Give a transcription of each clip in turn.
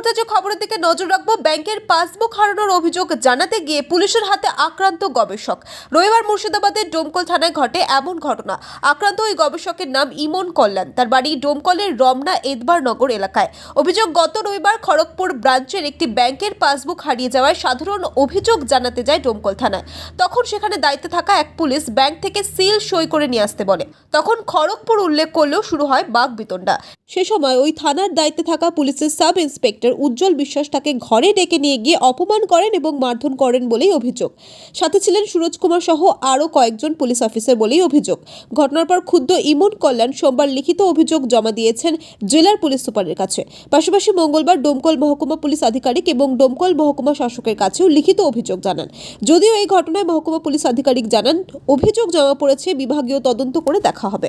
মুহূর্তে যে খবরের দিকে নজর রাখব। ব্যাংকের পাসবুক হারানোর অভিযোগ জানাতে গিয়ে পুলিশের হাতে আক্রান্ত গবেষক। রবিবার মুর্শিদাবাদের ডোমকল থানায় ঘটে এমন ঘটনা। আক্রান্ত ওই গবেষকের নাম ইমন কল্যাণ। তার বাড়ি ডোমকলের রমনা এদবার নগর এলাকায়। অভিযোগ, গত রবিবার খড়গপুর ব্রাঞ্চের একটি ব্যাংকের পাসবুক হারিয়ে যাওয়ায় সাধারণ অভিযোগ জানাতে যায় ডোমকল থানায়। তখন সেখানে দায়িত্বে থাকা এক পুলিশ ব্যাংক থেকে সিল সই করে নিয়ে আসতে বলে। তখন খড়গপুর উল্লেখ করলেও শুরু হয় বাঘ বিতণ্ডা। সে সময় ওই থানার দায়িত্বে থাকা পুলিশের সাব ইন্সপেক্টর উজ্জ্বল বিশ্বাস তাকে ঘরে ডেকে নিয়ে গিয়ে অপমান করেন এবং মারধর করেন বলেই অভিযোগ। সাথে ছিলেন সুরজ কুমার সহ আরও কয়েকজন পুলিশ অফিসার বলেই অভিযোগ। ঘটনার পর ক্ষুদ্র ইমন কল্যাণ সোমবার লিখিত অভিযোগ জমা দিয়েছেন জেলার পুলিশ সুপারের কাছে। পাশাপাশি মঙ্গলবার ডোমকল মহকুমা পুলিশ আধিকারিক এবং ডোমকল মহকুমা শাসকের কাছেও লিখিত অভিযোগ জানান। যদিও এই ঘটনায় মহকুমা পুলিশ আধিকারিক জানান, অভিযোগ জমা পড়েছে, বিভাগীয় তদন্ত করে দেখা হবে।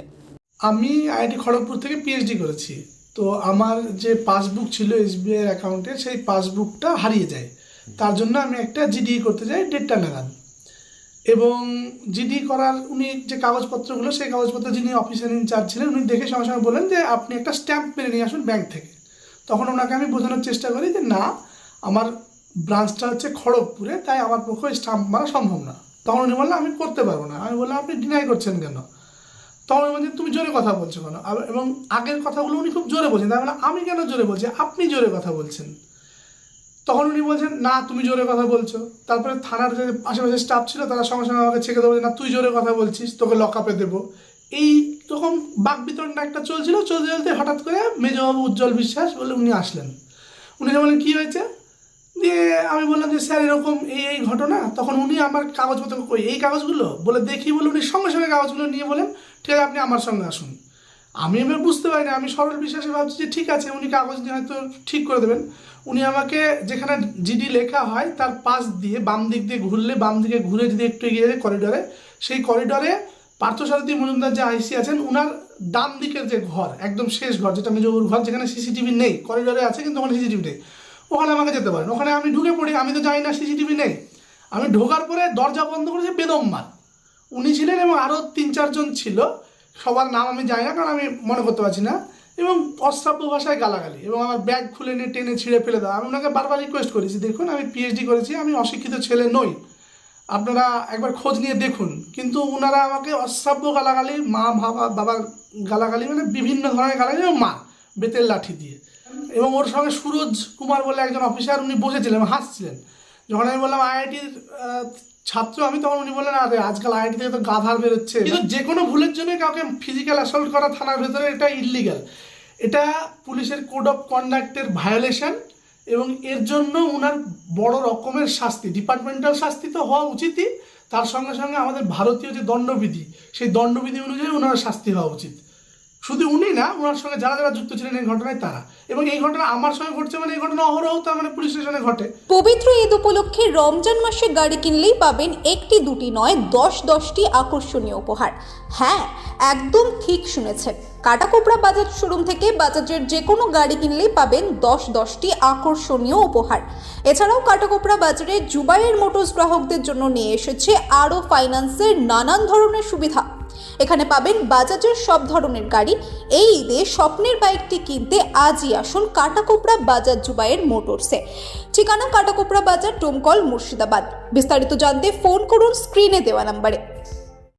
আমি আইআইটি খড়গপুর থেকে পিএইচডি করেছি। তো আমার যে পাসবুক ছিল এসবিআই অ্যাকাউন্টে সেই পাসবুকটা হারিয়ে যায়। তার জন্য আমি একটা জিডি করতে যাই দেড়টা নাগাদ। এবং জিডি করার উনি যে কাগজপত্রগুলো, সেই কাগজপত্র যিনি অফিসার ইনচার্জ ছিলেন, উনি দেখে সঙ্গে সঙ্গে বললেন যে, আপনি একটা স্ট্যাম্প মেরে নিয়ে আসুন ব্যাংক থেকে। তখন ওনাকে আমি বোঝানোর চেষ্টা করি যে, না, আমার ব্রাঞ্চটা হচ্ছে খড়গপুরে, তাই আমার পক্ষে স্ট্যাম্প মারা সম্ভব না। তখন উনি বললেন, আমি করতে পারব না। আমি বললাম, আপনি ডিনাই করছেন কেন? তখন বলছেন তুমি জোরে কথা বলছো কেন? এবং আগের কথাগুলো উনি খুব জোরে বলছেন। তাই বললাম আমি কেন জোরে বলছি? আপনি জোরে কথা বলছেন। তখন উনি বলছেন, না, তুমি জোরে কথা বলছো। তারপরে থানার যে আশেপাশে স্টাফ ছিল, তারা সঙ্গে সঙ্গে আমাকে ছেঁকে দেবো না, তুই জোরে কথা বলছিস, তোকে লকআপে দেবো। এই তখন বাক বিতরণটা একটা চলছিল। চলতে চলতে হঠাৎ করে মেজবাবু উজ্জ্বল বিশ্বাস বলে উনি আসলেন। উনি বললেন, কী হয়েছে? দিয়ে আমি বললাম যে, স্যার, এরকম এই এই ঘটনা? তখন উনি আমার কাগজপত্র কই, এই কাগজগুলো? বলে, দেখি, বলে, উনি সঙ্গে সঙ্গে কাগজগুলো নিয়ে বলেন, ঠিক আছে, আপনি আমার সঙ্গে আসুন। আমি এবার বুঝতে পারি না, আমি সরল বিশ্বাসে ভাবছি যে, ঠিক আছে, উনি কাগজ দিয়ে হয়তো ঠিক করে দেবেন। উনি আমাকে যেখানে জিডি লেখা হয়, তার পাশ দিয়ে বাম দিক দিয়ে ঘুরলে, বাম দিকে ঘুরে যদি একটু এগিয়ে যায় করিডরে সেই করিডরে পার্থসারথী মজুমদার যে আইসি আছেন, উনার ডান দিকের যে ঘর, একদম শেষ ঘর, যেটা মেজবুর ঘর, যেখানে সিসিটিভি নেই করিডরে আছে, কিন্তু ওখানে সিসিটিভি নেই ওখানে আমাকে যেতে পারেন। ওখানে আমি ঢুকে পড়ি, আমি তো জানি না সিসিটিভি নেই। আমি ঢোকার পরে দরজা বন্ধ করেছে বেদম্মার উনি ছিলেন এবং আরও তিন চারজন ছিল। সবার নাম আমি জানি না, কারণ আমি মনে করতে পারছি না। এবং অশ্রাব্য ভাষায় গালাগালি এবং আমার ব্যাগ খুলে নিয়ে টেনে ছিঁড়ে ফেলে দেওয়া। আমি ওনাকে বারবার রিকোয়েস্ট করেছি, দেখুন, আমি পিএইচডি করেছি, আমি অশিক্ষিত ছেলে নই। আপনারা একবার খোঁজ নিয়ে দেখুন। কিন্তু ওনারা আমাকে অশ্রাব্য গালাগালি, মা, বাবা, বাবার গালাগালি মানে বিভিন্ন ধরনের গালাগালি মা, বেতের লাঠি দিয়ে। এবং ওর সঙ্গে সুরজ কুমার বলে একজন অফিসার উনি বসেছিলেন হাসছিলেন। যখন আমি বললাম আইআইটির ছাত্র? আমি তখন উনি বললেন আরে আজকাল আইআইটি থেকে তো গাধার বেরোচ্ছে। কিন্তু যে কোনো ভুলের জন্য কাউকে ফিজিক্যাল অ্যাসল্ট করা থানার ভেতরে এটা ইলিগাল এটা পুলিশের কোড অফ কন্ডাক্টের ভায়োলেশন এবং এর জন্য ওনার বড় রকমের শাস্তি। ডিপার্টমেন্টাল শাস্তি তো হওয়া উচিতই। তার সঙ্গে সঙ্গে আমাদের ভারতীয় যে দণ্ডবিধি সেই দণ্ডবিধি অনুযায়ী ওনার শাস্তি হওয়া উচিত। শুধু উনি না, ওনার সঙ্গে যারা যারা যুক্ত ছিলেন এই ঘটনায় তারা। এবং এই ঘটনা আমার সঙ্গে ঘটছে মানে এই ঘটনা অহরহ তার মানে পুলিশ স্টেশনে ঘটে। পবিত্র ঈদ উপলক্ষে রমজান মাসে গাড়ি কিনলেই পাবেন একটি, দুটি নয়, দশ, দশটি আকর্ষণীয় উপহার। হ্যাঁ একদম ঠিক শুনেছেন। কাটাকোপড়া বাজাজ শোরুম থেকে বাজাজের যে কোনো গাড়ি কিনলেই পাবেন দশ, দশটি আকর্ষণীয় উপহার। এছাড়াও কাটাকোপড়া বাজারে জুবাইয়ের মোটরস গ্রাহকদের জন্য নিয়ে এসেছে আরও ফাইন্যান্সের নানান ধরনের সুবিধা। এখানে পাবেন বাজাজের সব ধরনের গাড়ি। এই ঈদে স্বপ্নের বাইকটি কিনতে আজই আসুন কাটাকোপড়া বাজার জুবাইয়ের মোটরসে। ঠিকানা কাটাকোপড়া বাজার টোমকল মুর্শিদাবাদ। বিস্তারিত জানতে ফোন করুন স্ক্রিনে দেওয়া নাম্বারে।